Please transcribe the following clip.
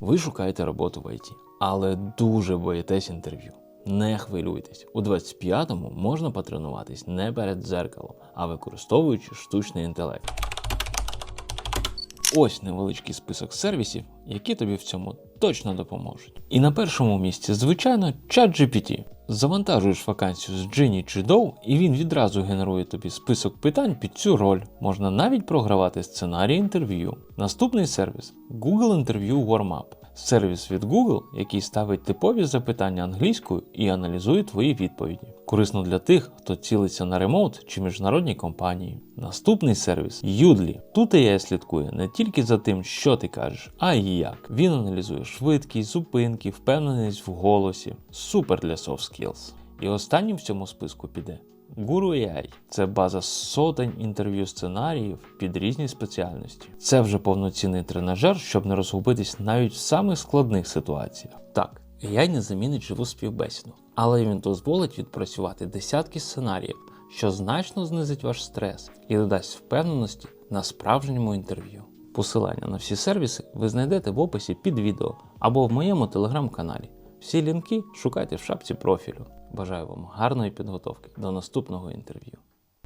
Ви шукаєте роботу в ІТ, але дуже боїтесь інтерв'ю. Не хвилюйтесь, у 25-му можна потренуватись не перед дзеркалом, а використовуючи штучний інтелект. Ось невеличкий список сервісів, які тобі в цьому точно допоможуть. І на першому місці, звичайно, ChatGPT. Завантажуєш вакансію з Genie чи Dow, і він відразу генерує тобі список питань під цю роль. Можна навіть програвати сценарій інтерв'ю. Наступний сервіс Google Interview Warmup. Сервіс від Google, який ставить типові запитання англійською і аналізує твої відповіді. Корисно для тих, хто цілиться на ремоут чи міжнародні компанії. Наступний сервіс Udly. Тут AI слідкує не тільки за тим, що ти кажеш, а й як. Він аналізує швидкість, зупинки, впевненість в голосі. Супер для soft skills. І останнім в цьому списку піде Guru AI – це база сотень інтерв'ю сценаріїв під різні спеціальності. Це вже повноцінний тренажер, щоб не розгубитись навіть в самих складних ситуаціях. Так, AI не замінить живу співбесіду, але він дозволить відпрацювати десятки сценаріїв, що значно знизить ваш стрес і додасть впевненості на справжньому інтерв'ю. Посилання на всі сервіси ви знайдете в описі під відео або в моєму телеграм-каналі. Всі лінки шукайте в шапці профілю. Бажаю вам гарної підготовки до наступного інтерв'ю.